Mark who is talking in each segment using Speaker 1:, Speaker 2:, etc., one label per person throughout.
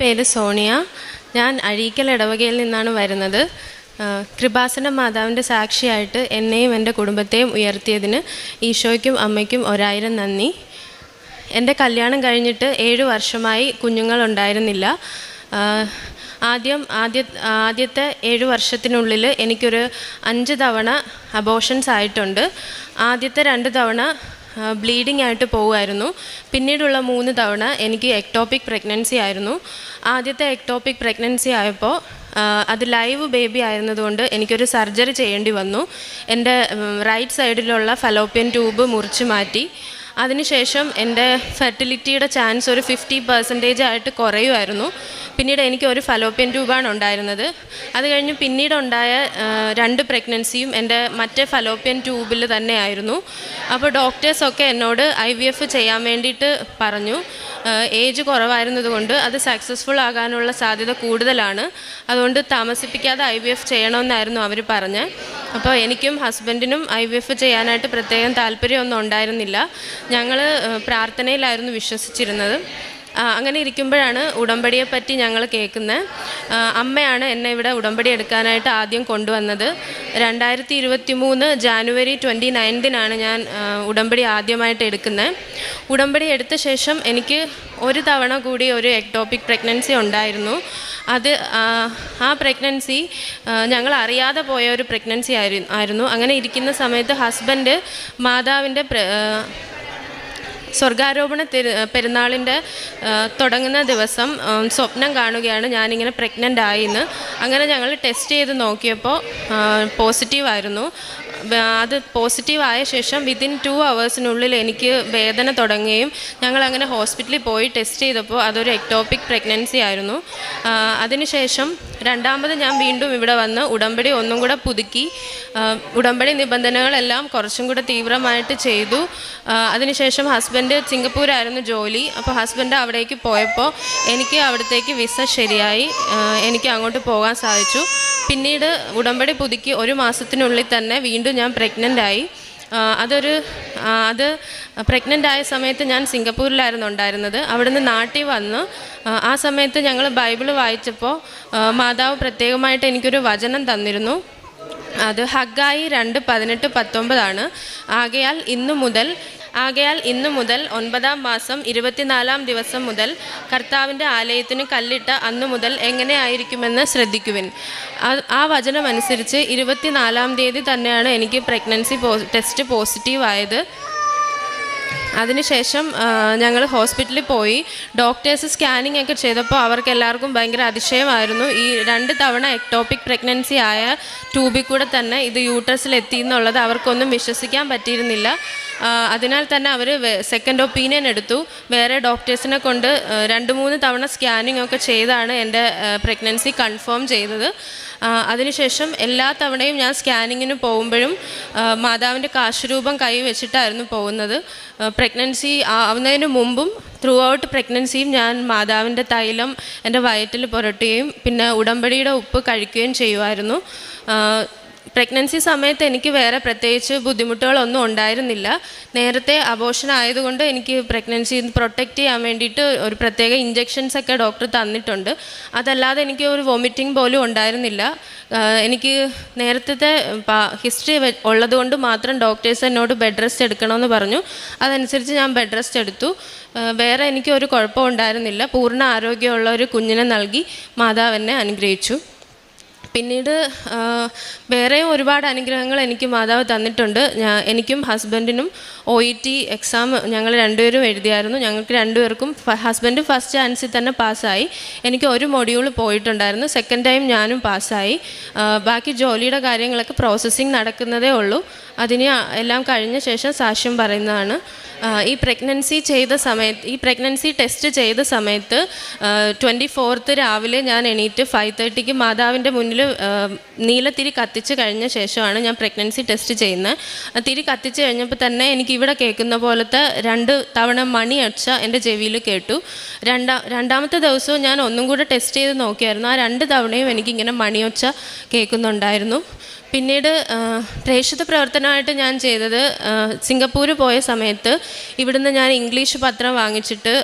Speaker 1: പേര് സോണിയ. ഞാൻ അഴീക്കൽ ഇടവകയിൽ നിന്നാണ് വരുന്നത്. കൃപാസന മാതാവിന്റെ സാക്ഷിയായിട്ട് എന്നെയും എന്റെ കുടുംബത്തെയും ഉയർത്തിയതിന് ഈശോയ്ക്കും അമ്മയ്ക്കും ഒരായിരം നന്ദി. എന്റെ കല്യാണം കഴിഞ്ഞിട്ട് ഏഴ് വർഷമായി കുഞ്ഞുങ്ങളുണ്ടായിരുന്നില്ല ആദ്യം ആദ്യ ആദ്യത്തെ ഏഴ് വർഷത്തിനുള്ളിൽ എനിക്കൊരു അഞ്ച് തവണ അബോഷൻസ് ആയിട്ടുണ്ട്. ആദ്യത്തെ രണ്ട് തവണ ബ്ലീഡിംഗ് ആയിട്ട് പോവുമായിരുന്നു. പിന്നീടുള്ള മൂന്ന് തവണ എനിക്ക് എക്ടോപിക് പ്രഗ്നൻസി ആയിരുന്നു. ആദ്യത്തെ എക്ടോപിക് പ്രഗ്നൻസി ആയപ്പോൾ അത് ലൈവ് ബേബി ആയിരുന്നതുകൊണ്ട് എനിക്കൊരു സർജറി ചെയ്യേണ്ടി വന്നു. എന്റെ റൈറ്റ് സൈഡിലുള്ള ഫലോപ്യൻ ട്യൂബ് മുറിച്ച് മാറ്റി. അതിനുശേഷം എന്റെ ഫെർട്ടിലിറ്റിയുടെ ചാൻസ് ഒരു ഫിഫ്റ്റി പെർസെന്റേജ് ആയിട്ട് കുറയുമായിരുന്നു. പിന്നീട് എനിക്ക് ഒരു ഫലോപ്യൻ ട്യൂബാണ് ഉണ്ടായിരുന്നത്. അത് കഴിഞ്ഞ് പിന്നീടുണ്ടായ രണ്ട് പ്രഗ്നൻസിയും എന്റെ മറ്റേ ഫലോപ്യൻ ട്യൂബിൽ തന്നെയായിരുന്നു. അപ്പോൾ ഡോക്ടേഴ്സൊക്കെ എന്നോട് ഐ വി എഫ് ചെയ്യാൻ വേണ്ടിയിട്ട് പറഞ്ഞു. ഏജ് കുറവായിരുന്നതുകൊണ്ട് അത് സക്സസ്ഫുൾ ആകാനുള്ള സാധ്യത കൂടുതലാണ്. അതുകൊണ്ട് താമസിപ്പിക്കാതെ ഐ വി എഫ് ചെയ്യണമെന്നായിരുന്നു അവർ പറഞ്ഞത്. അപ്പോൾ എനിക്കും ഹസ്ബൻഡിനും ഐ വി എഫ് ചെയ്യാനായിട്ട് പ്രത്യേകം താല്പര്യമൊന്നും ഉണ്ടായിരുന്നില്ല. ഞങ്ങൾ പ്രാർത്ഥനയിലായിരുന്നു വിശ്വസിച്ചിരുന്നത്. അങ്ങനെ ഇരിക്കുമ്പോഴാണ് ഉടമ്പടിയെ പറ്റി ഞങ്ങൾ കേൾക്കുന്നത്. അമ്മയാണ് എന്നെ ഇവിടെ ഉടമ്പടി എടുക്കാനായിട്ട് ആദ്യം കൊണ്ടുവന്നത്. രണ്ടായിരത്തി ഇരുപത്തി മൂന്ന് ജാനുവരി ട്വന്റി നയൻതിനാണ് ഞാൻ ഉടമ്പടി ആദ്യമായിട്ട് എടുക്കുന്നത്. ഉടമ്പടി എടുത്ത ശേഷം എനിക്ക് ഒരു തവണ കൂടി ഒരു എക്ടോപിക് പ്രഗ്നൻസി ഉണ്ടായിരുന്നു. അത് ആ, പ്രഗ്നൻസി ഞങ്ങൾ അറിയാതെ പോയ ഒരു പ്രഗ്നൻസി ആയിരുന്നു. അങ്ങനെ ഇരിക്കുന്ന സമയത്ത് ഹസ്ബൻഡ് മാതാവിന്റെ സ്വർഗാരോപണ പെരുന്നാളിന്റെ തുടങ്ങുന്ന ദിവസം സ്വപ്നം കാണുകയാണ്. ഞാനിങ്ങനെ പ്രഗ്നന്റ് ആയിന്ന് അങ്ങനെ ഞങ്ങൾ ടെസ്റ്റ് ചെയ്ത് നോക്കിയപ്പോൾ പോസിറ്റീവായിരുന്നു അത് പോസിറ്റീവ് ആയ ശേഷം വിതിൻ ടു അവേഴ്സിനുള്ളിൽ എനിക്ക് വേദന തുടങ്ങുകയും ഞങ്ങൾ അങ്ങനെ ഹോസ്പിറ്റലിൽ പോയി ടെസ്റ്റ് ചെയ്തപ്പോൾ അതൊരു എക്ടോപിക് പ്രഗ്നൻസി ആയിരുന്നു. അതിനുശേഷം രണ്ടാമത് ഞാൻ വീണ്ടും ഇവിടെ വന്ന് ഉടമ്പടി ഒന്നും കൂടെ പുതുക്കി ഉടമ്പടി നിബന്ധനകളെല്ലാം കുറച്ചും കൂടെ തീവ്രമായിട്ട് ചെയ്തു. അതിനുശേഷം ഹസ്ബൻഡ് സിംഗപ്പൂരായിരുന്നു ജോലി. അപ്പോൾ ഹസ്ബൻഡ് അവിടേക്ക് പോയപ്പോൾ എനിക്ക് അവിടത്തേക്ക് വിസ ശരിയായി എനിക്ക് അങ്ങോട്ട് പോകാൻ സാധിച്ചു. പിന്നീട് ഉടമ്പടി പുതുക്കി ഒരു മാസത്തിനുള്ളിൽ തന്നെ വീണ്ടും ഞാൻ പ്രഗ്നന്റ് ആയി. അതൊരു അത് പ്രഗ്നന്റ് ആയ സമയത്ത് ഞാൻ സിംഗപ്പൂരിലായിരുന്നു ഉണ്ടായിരുന്നത്. അവിടുന്ന് നാട്ടിൽ വന്ന് ആ, സമയത്ത് ഞങ്ങൾ ബൈബിൾ വായിച്ചപ്പോൾ മാതാവ് പ്രത്യേകമായിട്ട് എനിക്കൊരു വചനം തന്നിരുന്നു. അത് ഹഗ്ഗായി രണ്ട് പതിനെട്ട് പത്തൊമ്പതാണ്. ആകയാൽ ഇന്നു മുതൽ ആകയാൽ ഇന്നു മുതൽ ഒൻപതാം മാസം ഇരുപത്തിനാലാം ദിവസം മുതൽ കർത്താവിന്റെ ആലയത്തിന് കല്ലിട്ട അന്നു മുതൽ എങ്ങനെയായിരിക്കുമെന്ന് ശ്രദ്ധിക്കുവിൻ. ആ- വചനം അനുസരിച്ച് ഇരുപത്തിനാലാം തീയതി തന്നെയാണ് എനിക്ക് പ്രഗ്നൻസി ടെസ്റ്റ് പോസിറ്റീവ് ആയത്. അതിനുശേഷം ഞങ്ങൾ ഹോസ്പിറ്റലിൽ പോയി. ഡോക്ടേഴ്സ് സ്കാനിങ് ഒക്കെ ചെയ്തപ്പോൾ അവർക്ക് എല്ലാവർക്കും ഭയങ്കര അതിശയമായിരുന്നു. ഈ രണ്ട് തവണ എക്ടോപിക് പ്രഗ്നൻസി ആയ ട്യൂബിൽ കൂടെ തന്നെ ഇത് യൂട്രസിൽ എത്തി എന്നുള്ളത് അവർക്കൊന്നും വിശ്വസിക്കാൻ പറ്റിയിരുന്നില്ല. അതിനാൽ തന്നെ അവർ സെക്കൻഡ് ഒപ്പീനിയൻ എടുത്തു. വേറെ ഡോക്ടേഴ്സിനെ കൊണ്ട് രണ്ട് മൂന്ന് തവണ സ്കാനിങ് ഒക്കെ ചെയ്താണ് എന്റെ പ്രഗ്നൻസി കൺഫേം ചെയ്തത്. അതിനുശേഷം എല്ലാ തവണയും ഞാൻ സ്കാനിങ്ങിന് പോകുമ്പോഴും മാതാവിന്റെ കാശുരൂപം കൈ വെച്ചിട്ടായിരുന്നു പോകുന്നത്. പ്രഗ്നൻസി ആവുന്നതിന് മുമ്പും ത്രൂ ഔട്ട് പ്രഗ്നൻസിയും ഞാൻ മാതാവിന്റെ തൈലം എന്റെ വയറ്റിൽ പുരട്ടുകയും പിന്നെ ഉടമ്പടിയുടെ ഉപ്പ് കഴിക്കുകയും ചെയ്യുമായിരുന്നു. പ്രഗ്നൻസി സമയത്ത് എനിക്ക് വേറെ പ്രത്യേകിച്ച് ബുദ്ധിമുട്ടുകളൊന്നും ഉണ്ടായിരുന്നില്ല. നേരത്തെ അബോഷൻ ആയതുകൊണ്ട് എനിക്ക് പ്രഗ്നൻസി പ്രൊട്ടക്റ്റ് ചെയ്യാൻ വേണ്ടിയിട്ട് ഒരു പ്രത്യേക ഇഞ്ചെക്ഷൻസ് ഒക്കെ ഡോക്ടർ തന്നിട്ടുണ്ട്. അതല്ലാതെ എനിക്ക് ഒരു വോമിറ്റിംഗ് പോലും ഉണ്ടായിരുന്നില്ല. എനിക്ക് നേരത്തെ ഹിസ്റ്ററി ഉള്ളതുകൊണ്ട് മാത്രം ഡോക്ടേഴ്സ് എന്നോട് ബെഡ് റെസ്റ്റ് എടുക്കണമെന്ന് പറഞ്ഞു. അതനുസരിച്ച് ഞാൻ ബെഡ് റെസ്റ്റ് എടുത്തു. വേറെ എനിക്ക് ഒരു കുഴപ്പമുണ്ടായിരുന്നില്ല പൂർണ ആരോഗ്യമുള്ള ഒരു കുഞ്ഞിനെ നൽകി മാതാവിനെ അനുഗ്രഹിച്ചു. പിന്നീട് വേറെ ഒരുപാട് അനുഗ്രഹങ്ങൾ എനിക്ക് മാതാവ് തന്നിട്ടുണ്ട്. ഞാൻ എനിക്കും ഹസ്ബൻഡിനും ഒ ഇ ടി എക്സാം ഞങ്ങൾ രണ്ടുപേരും എഴുതിയായിരുന്നു. ഞങ്ങൾക്ക് രണ്ടുപേർക്കും ഹസ്ബൻഡ് ഫസ്റ്റ് ചാൻസിൽ തന്നെ പാസ്സായി. എനിക്ക് ഒരു മൊഡ്യൂൾ പോയിട്ടുണ്ടായിരുന്നു. സെക്കൻഡ് ടൈം ഞാനും പാസ്സായി. ബാക്കി ജോലിയുടെ കാര്യങ്ങളൊക്കെ പ്രോസസ്സിങ് നടക്കുന്നതേ ഉള്ളൂ. അതിന് എല്ലാം കഴിഞ്ഞ ശേഷം സാക്ഷ്യം പറയുന്നതാണ്. ഈ പ്രഗ്നൻസി ചെയ്ത സമയത്ത് ഈ പ്രഗ്നൻസി ടെസ്റ്റ് ചെയ്ത സമയത്ത് ട്വന്റി ഫോർത്ത് രാവിലെ ഞാൻ എണീറ്റ് ഫൈവ് തേർട്ടിക്ക് മാതാവിന്റെ മുന്നിൽ നീലത്തിരി കത്തിച്ച് കഴിഞ്ഞ ശേഷമാണ് ഞാൻ പ്രഗ്നൻസി ടെസ്റ്റ് ചെയ്യുന്നത്. തിരി കത്തിച്ച് കഴിഞ്ഞപ്പോൾ തന്നെ എനിക്ക് ഇവിടെ കേൾക്കുന്ന പോലത്തെ രണ്ട് തവണ മണി അടിച്ച എന്റെ ചെവിയിൽ കേട്ടു. രണ്ടാ രണ്ടാമത്തെ ദിവസവും ഞാൻ ഒന്നും കൂടെ ടെസ്റ്റ് ചെയ്ത് നോക്കിയായിരുന്നു. ആ രണ്ട് തവണയും എനിക്കിങ്ങനെ മണിയൊച്ച കേൾക്കുന്നുണ്ടായിരുന്നു. പിന്നീട് പ്രേക്ഷിത പ്രവർത്തനമായിട്ട് ഞാൻ ചെയ്തത് സിംഗപ്പൂർ പോയ സമയത്ത് ഇവിടുന്ന് ഞാൻ ഇംഗ്ലീഷ് പത്രം വാങ്ങിച്ചിട്ട്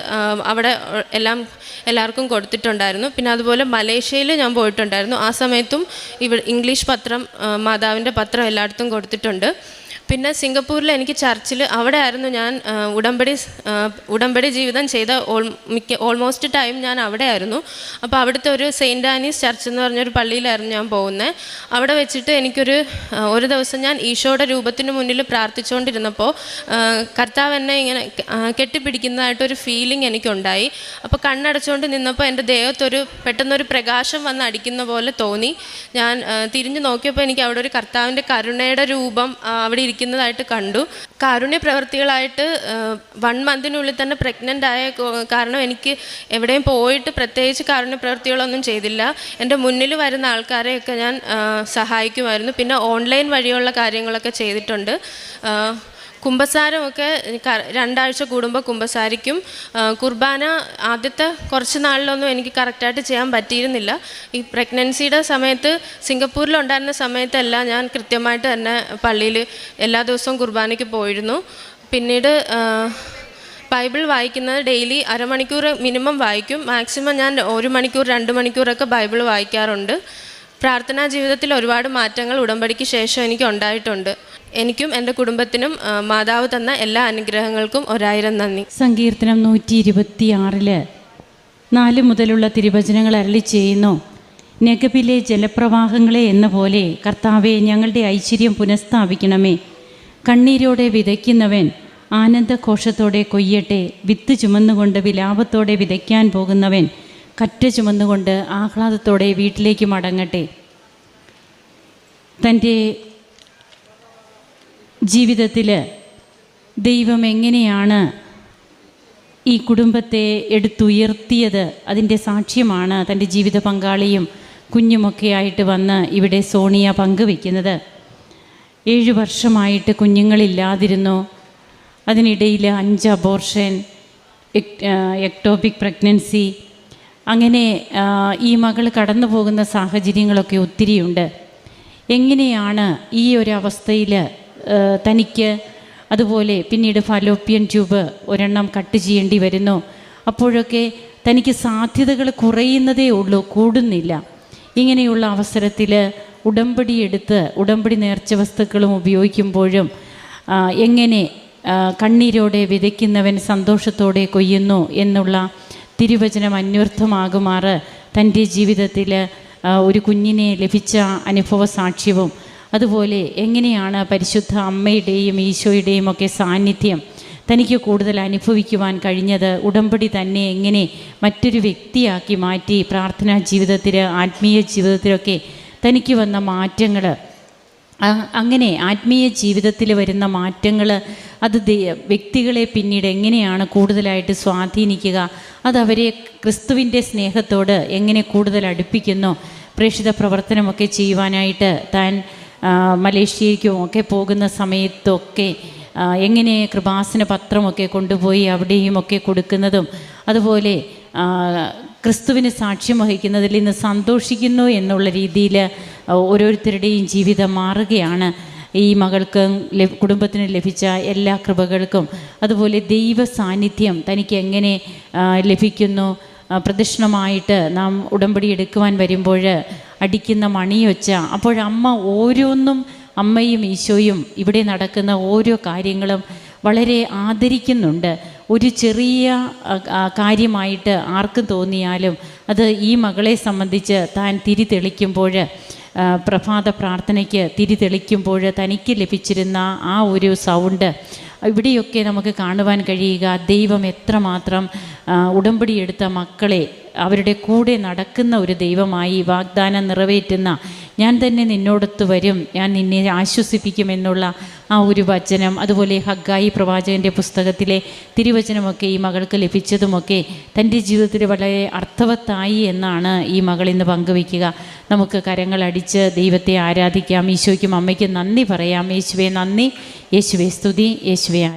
Speaker 1: അവിടെ എല്ലാം എല്ലാവർക്കും കൊടുത്തിട്ടുണ്ടായിരുന്നു. പിന്നെ അതുപോലെ മലേഷ്യയിൽ ഞാൻ പോയിട്ടുണ്ടായിരുന്നു. ആ സമയത്തും ഇവ ഇംഗ്ലീഷ് പത്രം മാതാവിന്റെ പത്രം എല്ലായിടത്തും കൊടുത്തിട്ടുണ്ട്. പിന്നെ സിംഗപ്പൂരിൽ എനിക്ക് ചർച്ചിൽ അവിടെ ആയിരുന്നു ഞാൻ ഉടമ്പടി ഉടമ്പടി ജീവിതം ചെയ്ത ഓൾ മിക്ക ഓൾമോസ്റ്റ് ടൈം ഞാൻ അവിടെ ആയിരുന്നു അപ്പോൾ അവിടുത്തെ ഒരു സെയിന്റ് ആനീസ് ചർച്ച് എന്ന് പറഞ്ഞൊരു പള്ളിയിലായിരുന്നു ഞാൻ പോകുന്നത് അവിടെ വെച്ചിട്ട് എനിക്കൊരു ഒരു ദിവസം ഞാൻ ഈശോയുടെ രൂപത്തിന് മുന്നിൽ പ്രാർത്ഥിച്ചുകൊണ്ടിരുന്നപ്പോൾ കർത്താവ് എന്നെ ഇങ്ങനെ കെട്ടിപ്പിടിക്കുന്നതായിട്ടൊരു ഫീലിംഗ് എനിക്കുണ്ടായി. അപ്പോൾ കണ്ണടച്ചുകൊണ്ട് നിന്നപ്പോൾ എന്റെ ദേഹത്തൊരു പെട്ടെന്നൊരു പ്രകാശം വന്ന് അടിക്കുന്ന പോലെ തോന്നി. ഞാൻ തിരിഞ്ഞു നോക്കിയപ്പോൾ എനിക്ക് അവിടെ ഒരു കർത്താവിന്റെ കരുണയുടെ രൂപം അവിടെ അവിടെ ഇരിക്കുന്നതായിട്ട് കണ്ടു. കാരുണ്യ പ്രവർത്തികളായിട്ട് വൺ മന്തിനുള്ളിൽ തന്നെ പ്രഗ്നന്റ് ആയ കാരണം എനിക്ക് എവിടെയും പോയിട്ട് പ്രത്യേകിച്ച് കാരുണ്യ പ്രവർത്തികളൊന്നും ചെയ്തില്ല. എന്റെ മുന്നിൽ വരുന്ന ആൾക്കാരെയൊക്കെ ഞാൻ സഹായിക്കുമായിരുന്നു. പിന്നെ ഓൺലൈൻ വഴിയുള്ള കാര്യങ്ങളൊക്കെ ചെയ്തിട്ടുണ്ട്. കുമ്പസാരമൊക്കെ രണ്ടാഴ്ച കൂടുമ്പോൾ കുമ്പസാരിക്കും കുർബാന ആദ്യത്തെ കുറച്ച് നാളിലൊന്നും എനിക്ക് കറക്റ്റായിട്ട് ചെയ്യാൻ പറ്റിയിരുന്നില്ല. ഈ പ്രഗ്നൻസിയുടെ സമയത്ത് സിംഗപ്പൂരിലുണ്ടായിരുന്ന സമയത്തല്ല ഞാൻ കൃത്യമായിട്ട് തന്നെ പള്ളിയിൽ എല്ലാ ദിവസവും കുർബാനയ്ക്ക് പോയിരുന്നു. പിന്നീട് ബൈബിൾ വായിക്കുന്നത് ഡെയിലി അരമണിക്കൂർ മിനിമം വായിക്കും. മാക്സിമം ഞാൻ ഒരു മണിക്കൂർ രണ്ട് മണിക്കൂറൊക്കെ ബൈബിൾ വായിക്കാറുണ്ട്. പ്രാർത്ഥനാ ജീവിതത്തിൽ ഒരുപാട് മാറ്റങ്ങൾ ഉടമ്പടിക്ക് ശേഷം എനിക്ക് ഉണ്ടായിട്ടുണ്ട്. എനിക്കും എന്റെ കുടുംബത്തിനും മാതാവ് തന്ന എല്ലാ അനുഗ്രഹങ്ങൾക്കും ഒരായിരം നന്ദി.
Speaker 2: സങ്കീർത്തനം നൂറ്റി ഇരുപത്തിയാറിൽ നാല് മുതലുള്ള തിരുവചനങ്ങൾ അരളി ചെയ്യുന്നു. നെഗബിലെ ജലപ്രവാഹങ്ങളെ എന്ന പോലെ കർത്താവെ ഞങ്ങളുടെ ഐശ്വര്യം പുനഃസ്ഥാപിക്കണമേ. കണ്ണീരോടെ വിതയ്ക്കുന്നവൻ ആനന്ദഘോഷത്തോടെ കൊയ്യട്ടെ. വിത്ത് ചുമന്നുകൊണ്ട് വിലാപത്തോടെ വിതയ്ക്കാൻ പോകുന്നവൻ കറ്റ ചുമന്നുകൊണ്ട് ആഹ്ലാദത്തോടെ വീട്ടിലേക്ക് മടങ്ങട്ടെ. തന്റെ ജീവിതത്തിൽ ദൈവം എങ്ങനെയാണ് ഈ കുടുംബത്തെ എടുത്തുയർത്തിയത്? അതിന്റെ സാക്ഷ്യമാണ് തന്റെ ജീവിത പങ്കാളിയും കുഞ്ഞുമൊക്കെ ആയിട്ട് വന്ന് ഇവിടെ സോണിയ പങ്കുവെക്കുന്നത് ഏഴ് വർഷമായിട്ട് കുഞ്ഞുങ്ങളില്ലാതിരുന്നു. അതിനിടയിൽ അഞ്ച് അബോർഷൻ എക്ടോപിക് പ്രഗ്നൻസി അങ്ങനെ ഈ മകൾ കടന്നു പോകുന്ന സാഹചര്യങ്ങളൊക്കെ ഒത്തിരിയുണ്ട്. എങ്ങനെയാണ് ഈ ഒരു അവസ്ഥയിൽ തനിക്ക് അതുപോലെ പിന്നീട് ഫാലോപ്പിയൻ ട്യൂബ് ഒരെണ്ണം കട്ട് ചെയ്യേണ്ടി വരുന്നു. അപ്പോഴൊക്കെ തനിക്ക് സാധ്യതകൾ കുറയുന്നതേ ഉള്ളൂ കൂടുന്നില്ല. ഇങ്ങനെയുള്ള അവസരത്തിൽ ഉടമ്പടി എടുത്ത് ഉടമ്പടി നേർച്ച വസ്തുക്കളും ഉപയോഗിക്കുമ്പോഴും എങ്ങനെ കണ്ണീരോടെ വിതയ്ക്കുന്നവൻ സന്തോഷത്തോടെ കൊയ്യുന്നു എന്നുള്ള തിരുവചനം അന്വർത്ഥമാകുമാറ് തന്റെ ജീവിതത്തിൽ ഒരു കുഞ്ഞിനെ ലഭിച്ച അനുഭവ സാക്ഷ്യവും. അതുപോലെ എങ്ങനെയാണ് പരിശുദ്ധ അമ്മയുടെയും ഈശോയുടെയും ഒക്കെ സാന്നിധ്യം തനിക്ക് കൂടുതൽ അനുഭവിക്കുവാൻ കഴിഞ്ഞത്? ഉടമ്പടി തന്നെ എങ്ങനെ മറ്റൊരു വ്യക്തിയാക്കി മാറ്റി പ്രാർത്ഥനാ ജീവിതത്തിൽ ആത്മീയ ജീവിതത്തിലൊക്കെ തനിക്ക് വന്ന മാറ്റങ്ങൾ അങ്ങനെ ആത്മീയ ജീവിതത്തിൽ വരുന്ന മാറ്റങ്ങൾ അത് വ്യക്തികളെ പിന്നീട് എങ്ങനെയാണ് കൂടുതലായിട്ട് സ്വാധീനിക്കുക അത് അവരെ ക്രിസ്തുവിന്റെ സ്നേഹത്തോട് എങ്ങനെ കൂടുതൽ അടുപ്പിക്കുന്നു പ്രേക്ഷിത പ്രവർത്തനമൊക്കെ ചെയ്യുവാനായിട്ട് താൻ മലേഷ്യയ്ക്കും ഒക്കെ പോകുന്ന സമയത്തൊക്കെ എങ്ങനെ കൃപാസന പത്രമൊക്കെ കൊണ്ടുപോയി അവിടെയും ഒക്കെ കൊടുക്കുന്നതും അതുപോലെ ക്രിസ്തുവിന് സാക്ഷ്യം വഹിക്കുന്നതിൽ ഇന്ന് സന്തോഷിക്കുന്നു എന്നുള്ള രീതിയിൽ ഓരോരുത്തരുടെയും ജീവിതം മാറുകയാണ്. ഈ മകൾക്ക് കുടുംബത്തിന് ലഭിച്ച എല്ലാ കൃപകൾക്കും. അതുപോലെ ദൈവ സാന്നിധ്യം തനിക്ക് എങ്ങനെ ലഭിക്കുന്നു പ്രദക്ഷിണമായിട്ട് നാം ഉടമ്പടി എടുക്കുവാൻ വരുമ്പോൾ അടിക്കുന്ന മണിയൊച്ച അപ്പോഴമ്മ ഓരോന്നും അമ്മയും ഈശോയും ഇവിടെ നടക്കുന്ന ഓരോ കാര്യങ്ങളും വളരെ ആദരിക്കുന്നുണ്ട്. ഒരു ചെറിയ കാര്യമായിട്ട് ആർക്കും തോന്നിയാലും അത് ഈ മകളെ സംബന്ധിച്ച് താൻ തിരിതെളിക്കുമ്പോൾ പ്രഭാത പ്രാർത്ഥനയ്ക്ക് തിരിതെളിക്കുമ്പോൾ തനിക്ക് ലഭിച്ചിരുന്ന ആ ഒരു സൗണ്ട് ഇവിടെയൊക്കെ നമുക്ക് കാണുവാൻ കഴിയുക. ദൈവം എത്രമാത്രം ഉടമ്പടി എടുത്ത മക്കളെ അവരുടെ കൂടെ നടക്കുന്ന ഒരു ദൈവമായി വാഗ്ദാനം നിറവേറ്റുന്ന ഞാൻ തന്നെ നിന്നോടൊത്ത് വരും. ഞാൻ നിന്നെ ആശ്വസിപ്പിക്കുമെന്നുള്ള ആ ഒരു വചനം അതുപോലെ ഹഗ്ഗായി പ്രവാചകന്റെ പുസ്തകത്തിലെ തിരുവചനമൊക്കെ ഈ മകൾക്ക് ലഭിച്ചതുമൊക്കെ തന്റെ ജീവിതത്തിൽ വളരെ അർത്ഥവത്തായി എന്നാണ് ഈ മകൾ ഇന്ന് പങ്കുവയ്ക്കുക. നമുക്ക് കരങ്ങളടിച്ച് ദൈവത്തെ ആരാധിക്കാം. ഈശോയ്ക്കും അമ്മയ്ക്കും നന്ദി പറയാം. യേശുവെ നന്ദി. യേശുവെ സ്തുതി. യേശുവെ